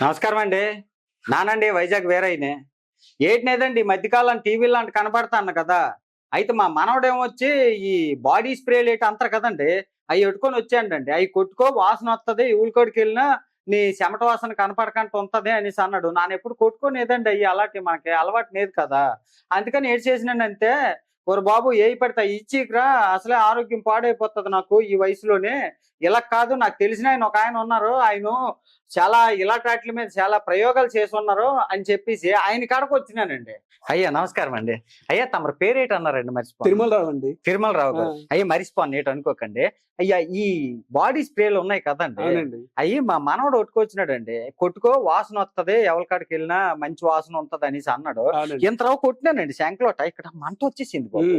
నమస్కారం అండి. నానండి వైజాగ్ వేరైనే. ఏంటినేదండి ఈ మధ్యకాలం టీవీ లాంటి కనబడతాను కదా. అయితే మా మనవడేమో వచ్చి ఈ బాడీ స్ప్రేలు ఏంటి అంటారు కదండి. అవి పెట్టుకొని వచ్చాడండి. అవి కొట్టుకో వాసన వస్తుంది ఊళ్ళకోడికి వెళ్ళినా నీ చెమట వాసన కనపడకుండా ఉంటది అనేసి అన్నాడు. నాన్న ఎప్పుడు కొట్టుకోనేదండి అయ్యి అలాంటి మనకి అలవాటు లేదు కదా. అందుకని ఏడు చేసినానంటే ఓరు బాబు ఏ పడతా ఇచ్చిరా అసలే ఆరోగ్యం పాడైపోతుంది నాకు ఈ వయసులోనే. ఇలా కాదు నాకు తెలిసిన ఆయన ఒక ఆయన ఉన్నారు. ఆయన చాలా ఇలాంటి వాటి మీద చాలా ప్రయోగాలు చేసి ఉన్నారు అని చెప్పేసి ఆయన కాడకు వచ్చినానండి. అయ్యా నమస్కారం అండి. అయ్యా తమరు పేరేటి అన్నారండి మర్చిపో తిరుమలరావు అండి. తిరుమలరావు గారు. అయ్యా మర్చిపోను ఏటి అనుకోకండి. అయ్యా ఈ బాడీ స్ప్రేలు ఉన్నాయి కదండి. అవునండి. అయ్యి మా మనవడు కొట్టుకొచ్చినాడండి. కొట్టుకో వాసన వస్తది ఎవరి కాడికి వెళ్ళినా మంచి వాసన ఉంటది అనేసి అన్నాడు. ఇంతరావు కొట్టినానండి శంకలోట ఇక్కడ మంట వచ్చేసింది బాబు.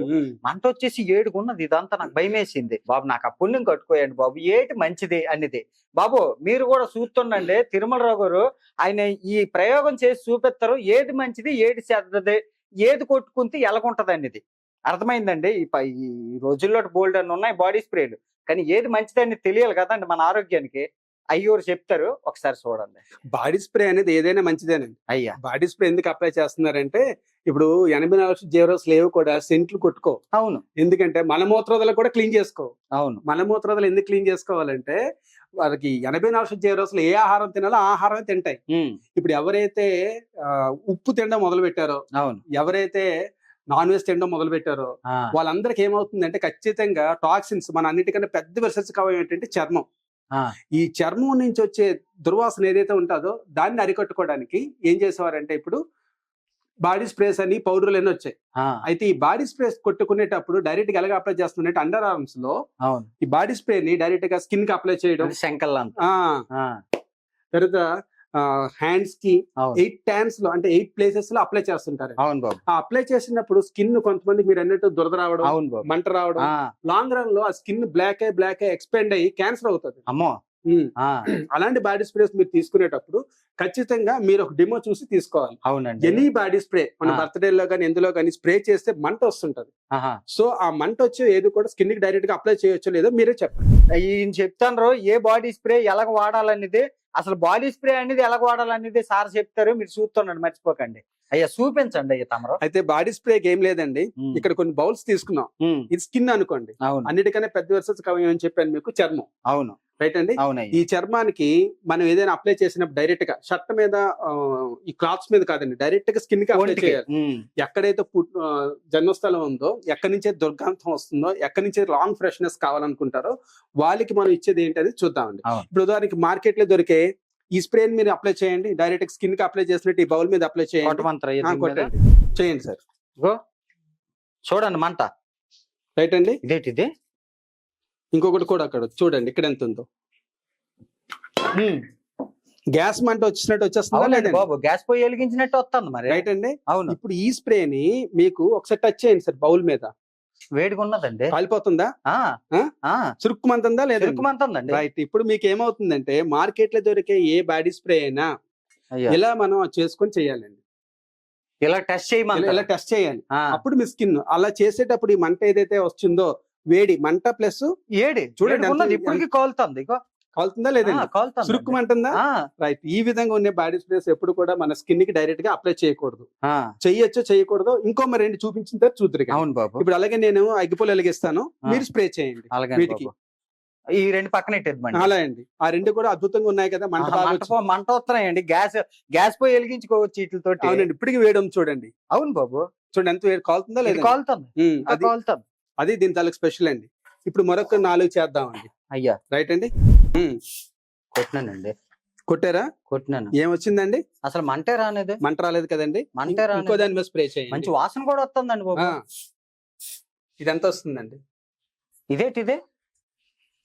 మంట వచ్చేసి ఏడుగున్నది. ఇదంతా నాకు భయం వేసింది బాబు నాకు ఆ పుణ్యం కట్టుకోయండి బాబు. ఏటి మంచిది అనేది బాబు మీరు కూడా చూస్తుండండి తిరుమలరావు గారు ఆయన ఈ ప్రయోగం చేసి చూపిస్తారు. ఏది మంచిది ఏది చేద్దది ఏది కొట్టుకుంటే ఎలాగుంటది అనేది అర్థమైందండి? ఈ ఈ రోజుల్లో బోల్డ్ అని ఉన్నాయి బాడీ స్ప్రేలు. కానీ ఏది మంచిదని తెలియాలి కదండి మన ఆరోగ్యానికి. అయ్యోరు చెప్తారు ఒకసారి చూడండి. బాడీ స్ప్రే అనేది ఏదైనా మంచిదేనండి. అయ్యా. బాడీ స్ప్రే ఎందుకు అప్లై చేస్తున్నారంటే ఇప్పుడు ఎనభై నాలుగు జీరోస్ లేవు కూడా సెంట్లు కొట్టుకో. అవును. ఎందుకంటే మలమూత్రోదలు కూడా క్లీన్ చేసుకో. అవును. మలమూత్రోదలు ఎందుకు క్లీన్ చేసుకోవాలంటే వాళ్ళకి ఎనభై నాలుగు జీరోస్లు ఏ ఆహారం తినాలో ఆ ఆహారమే తింటాయి. ఇప్పుడు ఎవరైతే ఉప్పు తినడం మొదలు పెట్టారో అవును. ఎవరైతే నాన్ వెజ్ తినడం మొదలు పెట్టారో వాళ్ళందరికి ఏమవుతుందంటే ఖచ్చితంగా టాక్సిన్స్ మన అన్నిటికన్నా పెద్ద రిసెర్చ్ కవర్ ఏంటంటే చర్మం. ఈ చర్మం నుంచి వచ్చే దుర్వాసన ఏదైతే ఉంటుందో దాన్ని అరికట్టుకోవడానికి ఏం చేసేవారంటే ఇప్పుడు బాడీ స్ప్రేస్ అని పౌడర్లు అన్నీ వచ్చాయి. అయితే ఈ బాడీ స్ప్రేస్ కొట్టుకునేటప్పుడు డైరెక్ట్గా ఎలాగ అప్లై చేస్తున్నట్టు అండర్ ఆర్మ్స్లో ఈ బాడీ స్ప్రే ని డైరెక్ట్గా స్కిన్కి అప్లై చేయడం శంకల్ తర్వాత హ్యాండ్స్కి ఎయిట్ ట్యాన్స్లో అంటే ఎయిట్ ప్లేసెస్లో అప్లై చేస్తుంటారు. అవును బాబు. ఆ అప్లై చేసినప్పుడు స్కిన్ కొంతమంది మీరు అన్నట్టు దురద రావడం అవును బాబు. మంట రావడం లాంగ్ రన్లో ఆ స్కిన్ బ్లాక్ అయి బ్లాక్ అయి ఎక్స్పెండ్ అయ్యి క్యాన్సర్ అవుతుంది. అమ్మో. అలాంటి బాడీ స్ప్రేస్ మీరు తీసుకునేటప్పుడు ఖచ్చితంగా మీరు ఒక డిమో చూసి తీసుకోవాలి. అవునండి. ఎనీ బాడీ స్ప్రే మన. బర్త్డే లో కానీ ఎందులో కానీ స్ప్రే చేస్తే మంట వస్తుంటది. సో ఆ మంట వచ్చే ఏది కూడా స్కిన్కి డైరెక్ట్గా అప్లై చేయొచ్చో లేదో మీరే చెప్పండి. ఈయన చెప్తాను ఏ బాడీ స్ప్రే ఎలాగ వాడాలనేది అసలు బాడీ స్ప్రే అనేది ఎలా వాడాలనేది సార్ చెప్తారు మీరు చూస్తున్నాడు మర్చిపోకండి. అయ్యా చూపించండి అయ్యా తమరు. అయితే బాడీ స్ప్రేకి ఏం లేదండి. ఇక్కడ కొన్ని బౌల్స్ తీసుకున్నాం. ఇది స్కిన్ అనుకోండి. అవును. అన్నిటికన్నా పెద్ద వర్సెస్ కవి అని చెప్పాను మీకు చర్మం. అవును. రైట్ అండి? ఈ చర్మానికి మనం ఏదైనా అప్లై చేసినప్పుడు డైరెక్ట్గా షర్ట్ మీద ఈ క్లాత్స్ మీద కాదండి డైరెక్ట్గా స్కిన్కి అప్లై. చేయాలి. ఎక్కడైతే జన్మస్థలం ఉందో ఎక్కడి నుంచే దుర్గంధం వస్తుందో ఎక్కడి నుంచే లాంగ్ ఫ్రెష్నెస్ కావాలనుకుంటారో వాళ్ళకి మనం ఇచ్చేది ఏంటి అది చూద్దామండి. ఇప్పుడు ఉదాహరణకి మార్కెట్లో దొరికే ఈ స్ప్రే మీరు అప్లై చేయండి. డైరెక్ట్ స్కిన్కి అప్లై చేసినట్టు ఈ బౌల్ మీద అప్లై చేయండి. ఆ? కొట్టండి. చేయండి సార్. ఇగో, చూడండి మంట. రైట్ అండి ఇదేంటి ఇది? ఇంకొకటి కూడా అక్కడ చూడండి ఇక్కడ ఎంత ఉందో. గ్యాస్ మంట వచ్చినట్టు వచ్చేస్తుందా అవునండి లేదండి? బాబు. గ్యాస్ పొయ్యి వెలిగించినట్టు వస్తుంది మరి. రైట్ అండి అవును. ఇప్పుడు ఈ స్ప్రేని మీకు ఒకసారి టచ్ చేయండి సార్ బౌల్ మీద. వేడిగా ఉన్నదండి కాలిపోతుందా చురుక్కుమంటుందా లేదా? చిరుకుమంటుందండి రైట్. ఇప్పుడు మీకు ఏమవుతుందంటే మార్కెట్లో దొరికే ఏ బాడీ స్ప్రే అయినా ఇలా మనం చేసుకొని చేయాలండి? ఇలా టెస్ట్ చేయమంటారా? ఇలా టెస్ట్ చేయాలి? అప్పుడు మీ స్కిన్ అలా చేసేటప్పుడు ఈ మంట ఏదైతే వస్తుందో వేడి మంట ప్లస్ ఏడి చూడండి ఇప్పటికి కాలుతుంది. కాలుతుందా లేదండి? కాలుతుంది చురుక్కుమంటుందా? రైట్. ఈ విధంగా ఉన్న బాడీ స్ప్రేస్ ఎప్పుడు కూడా మన స్కిన్కి డైరెక్ట్గా అప్లై చేయకూడదు. చెయ్యొచ్చో చేయకూడదు ఇంకో మరి రెండు చూపించిన తర్వాత చూద్దరు. అవును బాబు. ఇప్పుడు అలాగే నేను అగ్గిపూలు వెలిగిస్తాను. మీరు స్ప్రే చేయండి వీటికి. ఈ రెండు పక్కన అలా అండి. ఆ రెండు కూడా అద్భుతంగా ఉన్నాయి కదా మంట మంట వస్తున్నాయండి. గ్యాస్ గ్యాస్ పోయి వెలిగించుకోవచ్చు వీటితోటి. అవునండి. ఇప్పటికి వేయడం చూడండి. అవును బాబు. చూడండి ఎంత వేడి కాలుతుందా లేదా ఇంకా అది కాలుతుంది అది దీని తాలూకు స్పెషల్ అండి. ఇప్పుడు మరొక నాలుగు చేద్దామండి. అయ్యా. రైట్ అండి? కొట్టినానండి. కొట్టారా? కొట్టినాను. ఏం వచ్చిందండి అసలు మంటే రానేది. మంట రాలేదు కదండి? మంటే రానేది. దాని మీద స్ప్రే చేయండి. మంచి వాసన కూడా వస్తుందండి బాబు. ఇదంతా వస్తుందండి. ఇదేంటి ఇదే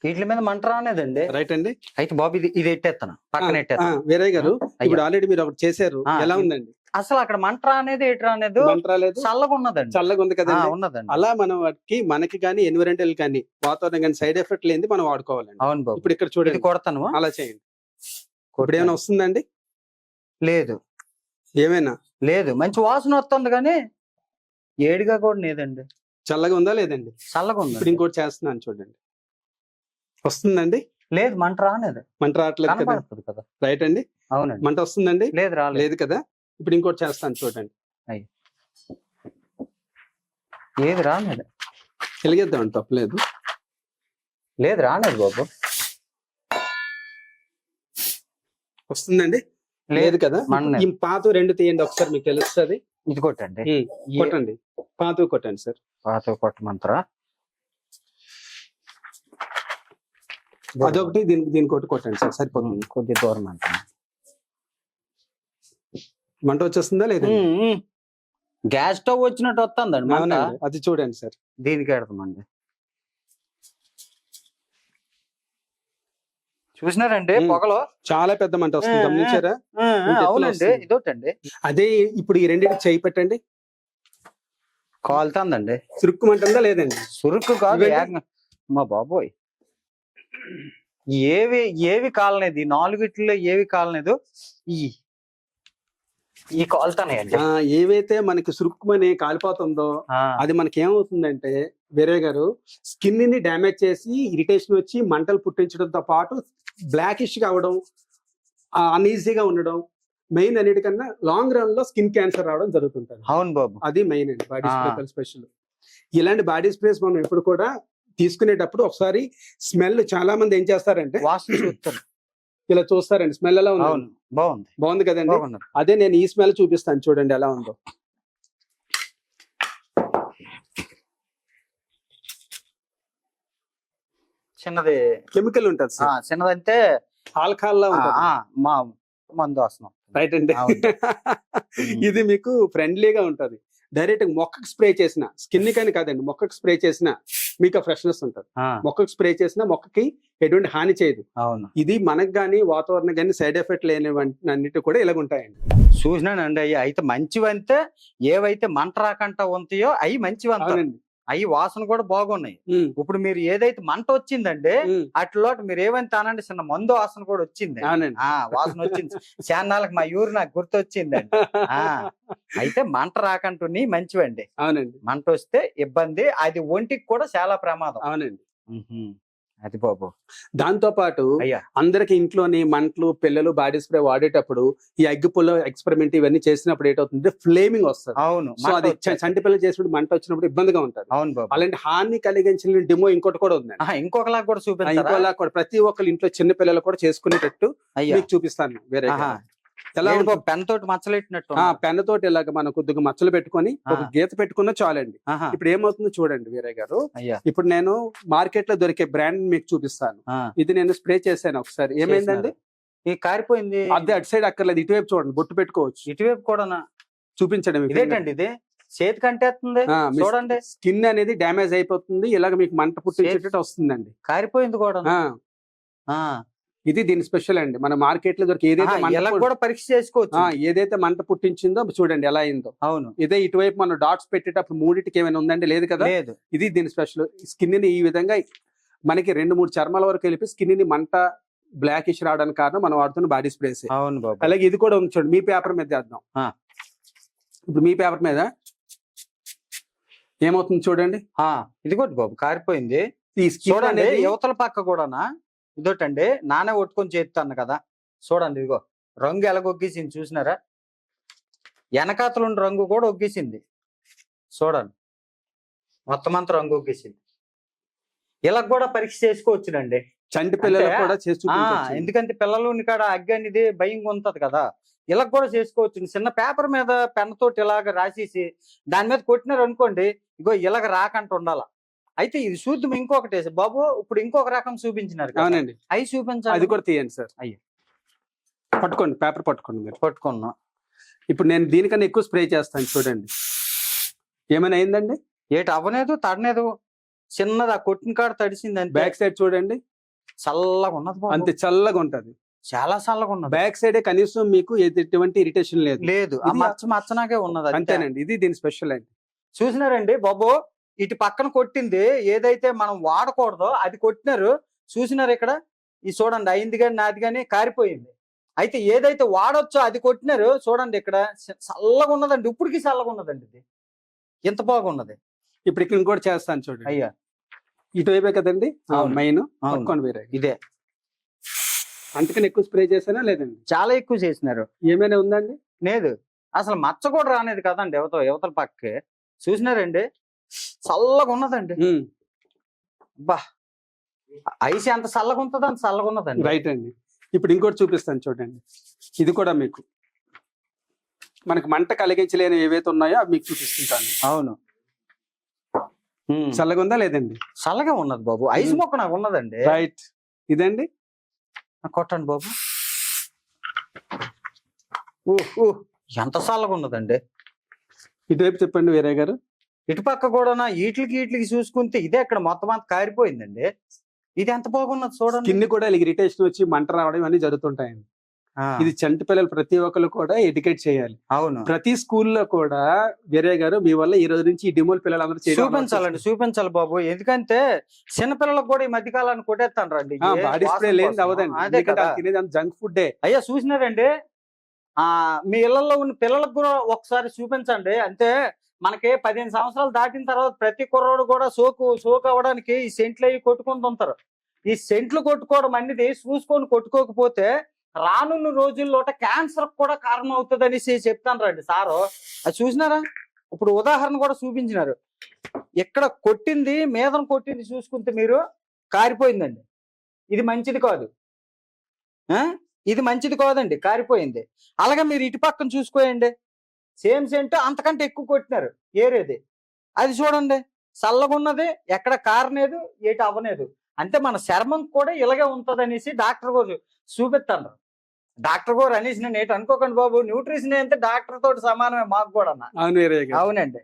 వీటి మీద మంట రానేదండి. రైట్ అండి? అయితే బాబు ఇది ఇది ఎట్టేస్తాను పక్కన ఎట్టేస్తాను వీరయ్య గారు. ఇప్పుడు ఆల్రెడీ మీరు ఒకటి చేశారు. ఎలా ఉందండి? అసలు అక్కడ మంట రానేది ఎటు రానేది మంట రాలేదు చల్లగా ఉన్నదండి. చల్లగా ఉంది ఆ, కదండి ఉన్నదండి. అలా మనం వాటికి మనకి కానీ ఎన్విరాన్మెంటల్ కానీ వాతావరణం కానీ సైడ్ ఎఫెక్ట్ లేనిది మనం వాడుకోవాలండి. అవును బాబు. ఇప్పుడు ఇక్కడ చూడండి. కొడతాను అలా చేయండి. ఇప్పుడు ఏమైనా వస్తుందండి? లేదు. ఏమైనా? లేదు. మంచి వాసన వస్తుంది కానీ ఏడిగా కూడా లేదండి. చల్లగా ఉందా లేదండి? చల్లగా ఉంది ఇప్పుడు ఇంకోటి చేస్తున్నాను చూడండి. వస్తుందండి? లేదు మంట రానేది మంట రావట్లేదు కదా. కదా. రైట్ అండి. అవునండి. మంట వస్తుందండి? లేదు రాలేదు. లేదు కదా? ఇప్పుడు ఇంకోటి చేస్తాను చూడండి. ఏది రాలేదు? వెలిగేద్దామండి తప్పలేదు. లేదు రాలేదు బాబు. వస్తుందండి? లేదు కదా. ఈ పాత రెండు తీయండి ఒకసారి మీకు తెలుస్తుంది. ఇది కొట్టండి. కొట్టండి. పాత కొట్టండి సార్. పాత కొట్టమంటారా అదొకటి దీనికి దీనికి ఒకటి కొట్టండి సార్. సరిపోతుంది. కొద్ది దూరం అంట మంట వచ్చేస్తుందా లేదా? గ్యాస్ స్టవ్ వచ్చినట్టు వస్తుందండి మంట. అవునండి. అది చూడండి సార్. దీనికి పెడతామండి. చూసినారండి. పొగలు? చాలా పెద్ద మంట వస్తుంది. గమనించారా? ఆ, ఆ, ఎత్తున అవునండి వస్తుంది. అదే ఇప్పుడు ఈ రెండింటి చేయి పెట్టండి. కాలుతుందండి. చురుక్కుమంటుందా లేదండి సురుకు కాదు ఇవేంటి? ఏకంగా- మా బాబోయ్. ఏవి ఏవి కాలనేది నాలుగిట్లో ఏవి కాలనేదు ఈ ఈ ఏవైతే మనకి సురుక్కుమని కాలిపోతుందో అది మనకి ఏమవుతుందంటే వేరే గారు స్కిన్ని డ్యామేజ్ చేసి ఇరిటేషన్ వచ్చి మంటలు పుట్టించడంతో పాటు బ్లాకిష్గా అవడం అన్ఈజీగా ఉండడం మెయిన్ అన్నిటికన్నా లాంగ్ రన్లో స్కిన్ క్యాన్సర్ రావడం జరుగుతుంటుంది. అవును బాబు. అది మెయిన్ అండి బాడీ. Spray special. ఇలాంటి బాడీ స్ప్రేస్ మనం ఎప్పుడు కూడా తీసుకునేటప్పుడు ఒకసారి స్మెల్ చాలా మంది ఏం చేస్తారంటే వాసన చూస్తారు. ఇలా చూస్తారండి. స్మెల్ ఎలా ఉంది అవును. బాగుంది. బాగుంది కదండి. బాగున్నారు అదే నేను ఈ స్మెల్ చూపిస్తాను చూడండి ఎలా ఉందో. చిన్నది కెమికల్ ఉంటుంది సార్. చిన్నదంటే ఆల్కహాల్ లా ఆ, ఉంటుంది. ఆ, మా మందు వస్తున్నాం రైట్ అండి. ఇది మీకు ఫ్రెండ్లీగా ఉంటది. డైరెక్ట్ మొక్కకు స్ప్రే చేసిన స్కిన్ కానీ కాదండి మొక్కకు స్ప్రే చేసిన మీకు ఫ్రెష్నెస్ ఉంటుంది. ఆ, మొక్కకు స్ప్రే చేసిన మొక్కకి ఎటువంటి హాని చేయదు. ఇది మనకు కానీ వాతావరణం కానీ సైడ్ ఎఫెక్ట్ లేని అన్నిటి కూడా ఇలాగ ఉంటాయండి. చూసినానండి అవి అయితే మంచివంతే ఏవైతే మంట రాకుండా ఉంటాయో అవి మంచివంత అవునండి. అవి వాసన కూడా బాగున్నాయి. ఇప్పుడు మీరు ఏదైతే మంట వచ్చిందండి అట్లా మీరు ఏమంత అనండి చిన్న మందు వాసన కూడా వచ్చింది. ఆ వాసన వచ్చింది. చాన్నాళ్ళకి మా ఊరు నాకు గుర్తొచ్చిందండి. ఆ. అయితే మంట రాకంటుని మంచివండి. అవునండి. మంట వస్తే ఇబ్బంది అది ఒంటికి కూడా చాలా ప్రమాదం. అవునండి. అది బాబు దాంతో పాటు అయ్యా. అందరికి ఇంట్లోని మంటలు పిల్లలు బాడీ స్ప్రే వాడేటప్పుడు ఈ అగ్గి పుల్ల ఎక్స్పెరిమెంట్ ఇవన్నీ చేసినప్పుడు ఏంటవుతుంది? ఫ్లేమింగ్ వస్తుంది. అవును సో అది చ-. చంటి పిల్లలు చేసినప్పుడు మంట వచ్చినప్పుడు ఇబ్బందిగా ఉంటుంది అవును బాబు. అలాంటి హాని కలిగించిన డిమో ఇంకోటి కూడా ఆహా, ఇంకొకలా కూడా చూపించారా ఇంకోలా కూడా ప్రతి ఒక్కరి ఇంట్లో చిన్న పిల్లలు కూడా చేసుకునేటట్టు అయ్యా. మీకు చూపిస్తాను వేరే ఆహా. ఎలా పెన్ తోటి మచ్చలెట్టినట్టు పెన్ తోటి ఇలాగ మనం కొద్దిగా మచ్చలు పెట్టుకొని ఒక. గీత పెట్టుకున్నా చాలండి. ఇప్పుడు ఏమవుతుందో చూడండి వీరయ్య గారు. ఇప్పుడు నేను మార్కెట్లో దొరికే బ్రాండ్ మీకు చూపిస్తాను. ఇది నేను స్ప్రే చేశాను ఒకసారి. ఏమైందండి? ఈ కారిపోయింది. అదే అటు సైడ్ అక్కర్లేదు ఇటువైపు చూడండి బొట్టు పెట్టుకోవచ్చు. ఇటువైపు కూడా చూపించండి ఇదేంటండి ఇది? చేతికి అంటేస్తుంది చూడండి. స్కిన్ అనేది డ్యామేజ్ అయిపోతుంది ఇలాగ మీకు మంట పుట్టించేటట్టు వస్తుందండి. కారిపోయింది కూడా ఇది దీని స్పెషల్ అండి. మన మార్కెట్లో దొరికే ఏదైతే కూడా పరీక్ష చేసుకోవచ్చు. ఏదైతే మంట పుట్టించిందో చూడండి ఎలా అయిందో. అవును. ఇదే ఇటువైపు మనం డాట్స్ పెట్టేటప్పుడు మూడింటికి ఏమైనా ఉందండి? లేదు కదా? లేదు. ఇది దీని స్పెషల్ స్కిన్ని ఈ విధంగా మనకి రెండు మూడు చర్మాల వరకు వెళ్ళి స్కిన్ని మంట బ్లాక్ ఇష్ రావడానికి కారణం మనం వాడుతున్న బాడీ స్ప్రేస్ అవును బాబు. అలాగే ఇది కూడా ఉంది చూడండి. మీ పేపర్ మీద చేద్దాం. ఇప్పుడు మీ పేపర్ మీద ఏమవుతుంది చూడండి? ఇది కూడా బాబు కారిపోయింది. ఈ స్కిన్ అనేది యువతల పక్క కూడానా? ఇదోటండి నానే ఒట్టుకొని చేస్తాను కదా. చూడండి ఇదిగో రంగు ఎలాగొగ్గేసింది చూసినారా? వెనకాతలు ఉన్న రంగు కూడా ఒగ్గేసింది. చూడండి మొత్తం అంతా రంగు ఒగ్గేసింది. ఇలా కూడా పరీక్ష చేసుకోవచ్చునండి. చంటి పిల్లలు కూడా చేసి ఆ చూపించవచ్చు. ఎందుకంటే పిల్లలు కాడ అగ్గి అనేది భయంగా ఉంటది కదా. ఇలా కూడా చేసుకోవచ్చు చిన్న పేపర్ మీద పెన్ తోటి ఇలాగ రాసేసి దాని మీద కొట్టినారు అనుకోండి ఇగో ఇలాగ రాకంట ఉండాల. అయితే ఇది చూద్దాం ఇంకొకటి బాబు ఇప్పుడు ఇంకొక రకం చూపించినారు. అవునండి. అవి చూపించాలి. అది కూడా తీయండి సార్. అయ్యో. పట్టుకోండి పేపర్ పట్టుకోండి మీరు. పట్టుకున్నాం. ఇప్పుడు నేను దీనికన్నా ఎక్కువ స్ప్రే చేస్తాను చూడండి. ఏమైనా అయిందండి? ఏటి అవ్వలేదు తడలేదు చిన్నది ఆ కొట్టిన కాడ తడిసింది అంతే. బ్యాక్ సైడ్ చూడండి. చల్లగా ఉన్నది. అంతే చల్లగా ఉంటది. చాలా చల్లగా ఉన్నది. బ్యాక్ సైడ్ కనీసం మీకు ఎటువంటి ఇరిటేషన్ లేదు. లేదు. మచ్చ మచ్చనాగే ఉన్నది అంతే. అంతేనండి. ఇది దీని స్పెషల్ అండి. చూసినారండి బాబు? ఇటు పక్కన కొట్టింది. ఏదైతే మనం వాడకూడదో అది కొట్టినారు. చూసినారు ఇక్కడ? ఈ చూడండి అయింది కానీ నాది కానీ కారిపోయింది. అయితే ఏదైతే వాడొచ్చో అది కొట్టినారు. చూడండి ఇక్కడ చల్లగా ఉన్నదండి ఇప్పటికి చల్లగా ఉన్నదండి ఇది. ఎంత బాగున్నది. ఇప్పుడు ఇక్కడ ఇంకోటి చేస్తాను చూడండి. అయ్యా. ఇటువైపే కదండి. మెయిన్. వేరే. ఇదే. అంతకని ఎక్కువ స్ప్రే చేసానా లేదండి? చాలా ఎక్కువ చేసినారు. ఏమైనా ఉందండి? లేదు. అసలు మచ్చ కూడా రానేది కదండి యువత యువతల పక్కకి చూసినారండి? చల్లగా ఉన్నదండి బా ఐసి ఎంత చల్లగా ఉంటుందో అంత చల్లగా ఉన్నదండి రైట్ అండి. ఇప్పుడు ఇంకోటి చూపిస్తాను చూడండి. ఇది కూడా మీకు. మనకి మంట కలిగించలేని ఏవైతే ఉన్నాయో అవి మీకు చూపిస్తుంటాను. అవును. చల్లగా ఉందా లేదండి? చల్లగా ఉన్నది బాబు. ఐస్. మొక్క నాకు ఉన్నదండి. రైట్ ఇదండి? కొట్టండి బాబు. ఎంత చల్లగా ఉన్నదండి ఇటువైపు చెప్పండి వీరయ్య గారు. ఇటుపక్క కూడా ఈట్లకి ఈట్లకి చూసుకుంటే ఇదే ఇక్కడ మొత్తం అంతా కారిపోయిందండి. ఇది ఎంత బాగున్నది చూడండి. స్కిన్ కూడా ఇరిటేషన్ వచ్చి మంట రావడం ఇవన్నీ జరుగుతుంటాయండి. ఇది చంటి పిల్లలు ప్రతి ఒక్కరు కూడా ఎడ్యుకేట్ చేయాలి. అవును. ప్రతి స్కూల్లో కూడా వీరయ్య గారు మీ వల్ల ఈ రోజు నుంచి ఈ డిమోల్ పిల్లలందరూ చూపించాలండి చూపించాలి బాబు. ఎందుకంటే చిన్నపిల్లలకు కూడా ఈ మధ్య కాలాన్ని కొట్టేస్తాను రండి. బాడీ స్ప్రే కదా. జంక్ ఫుడ్ అయ్యా చూసినారండి? ఆ మీ ఇళ్ళలో ఉన్న పిల్లలకు కూడా ఒకసారి చూపించండి. అంటే మనకి పదిహేను సంవత్సరాలు దాటిన తర్వాత ప్రతి కుర్రోడు కూడా సోకు సోకు అవ్వడానికి ఈ సెంట్లు అవి కొట్టుకుంటుంటారు ఈ సెంట్లు కొట్టుకోవడం అనేది చూసుకొని కొట్టుకోకపోతే రానున్న రోజుల్లోట క్యాన్సర్ కూడా కారణం అవుతుంది అనేసి చెప్తాను రండి సారు. అది చూసినారా? ఇప్పుడు ఉదాహరణ కూడా చూపించినారు. ఇక్కడ కొట్టింది మీదన కొట్టింది చూసుకుంటే మీరు కారిపోయిందండి. ఇది మంచిది కాదు. ఆ? ఇది మంచిది కాదండి కారిపోయింది. అలాగే మీరు ఇటు పక్కన చూసుకోయండి. సేమ్ సెంట్ అంతకంటే ఎక్కువ కొట్టినారు ఏరేది. అది చూడండి చల్లగా ఉన్నది ఎక్కడ కారనేదు ఏటి అవ్వలేదు అంటే మన చర్మం కూడా ఇలాగే ఉంటది అనేసి డాక్టర్ గారు చూపిస్తాను డాక్టర్ గారు అనేసి నేను ఏంటి అనుకోకండి బాబు న్యూట్రిషన్ అంటే డాక్టర్ తోటి సమానమే మాకు కూడా అవునండి.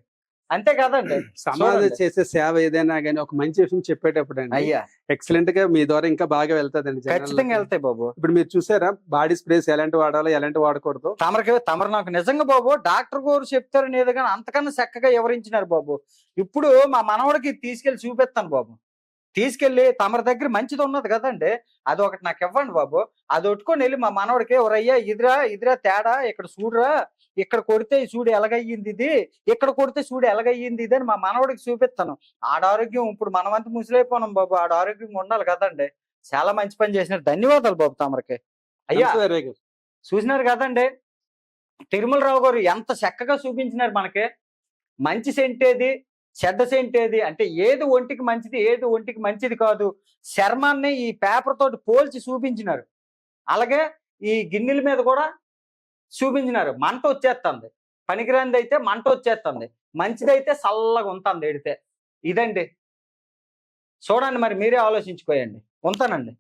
అంతే కదండి. సమాజం. చేసే సేవ ఏదైనా కానీ ఒక మంచి విషయం చెప్పేటప్పుడు అండి అయ్యా. ఎక్సలెంట్గా మీ ద్వారా ఇంకా బాగా వెళ్తాదండి. ఖచ్చితంగా వెళ్తాయి బాబు. ఇప్పుడు మీరు చూసారా బాడీ స్ప్రేస్ ఎలాంటి వాడాలో ఎలాంటి వాడకూడదు. తమరికి తమరు నాకు నిజంగా బాబు డాక్టర్ గారు చెప్తారని ఏదో కానీ అంతకన్నా చక్కగా వివరించినారు బాబు. ఇప్పుడు మా మనవడికి తీసుకెళ్ళి చూపిస్తాను బాబు. తీసుకెళ్ళి తమరి దగ్గర మంచిది ఉన్నది కదండి. అది ఒకటి నాకు ఇవ్వండి బాబు. అది ఒట్టుకొని వెళ్ళి మా మనవడికి ఎవరయ్యా ఇదిరా ఇదిరా తేడా ఇక్కడ చూడరా ఇక్కడ కొడితే చూడు ఎలాగయ్యింది ఇది? ఇక్కడ కొడితే చూడు ఎలాగయ్యింది ఇది అని మా మనవడికి చూపిస్తాను ఆడ ఆరోగ్యం ఇప్పుడు మనమంతా ముసిలైపోయినాం బాబు. ఆడ ఆరోగ్యం ఉండాలి కదండి. చాలా మంచి పని చేసినారు. ధన్యవాదాలు బాబు తమరికి. అయ్యా. చూసినారు కదండి. తిరుమలరావు గారు ఎంత చక్కగా చూపించినారు మనకి. మంచి సెంట్ ఏది? చెడ్డ సెంట్ ఏది? అంటే ఏది ఒంటికి మంచిది ఏది ఒంటికి మంచిది కాదు. చర్మాన్ని ఈ పేపర్ తోటి పోల్చి చూపించినారు. అలాగే ఈ గిన్నెల మీద కూడా చూపించినారు. మంట వచ్చేస్తుంది పనికిరానిది అయితే మంట వచ్చేస్తుంది మంచిదైతే చల్లగా ఉంటుంది ఎడితే. ఇదండి. చూడండి మరి మీరే ఆలోచించుకోయండి. ఉంటానండి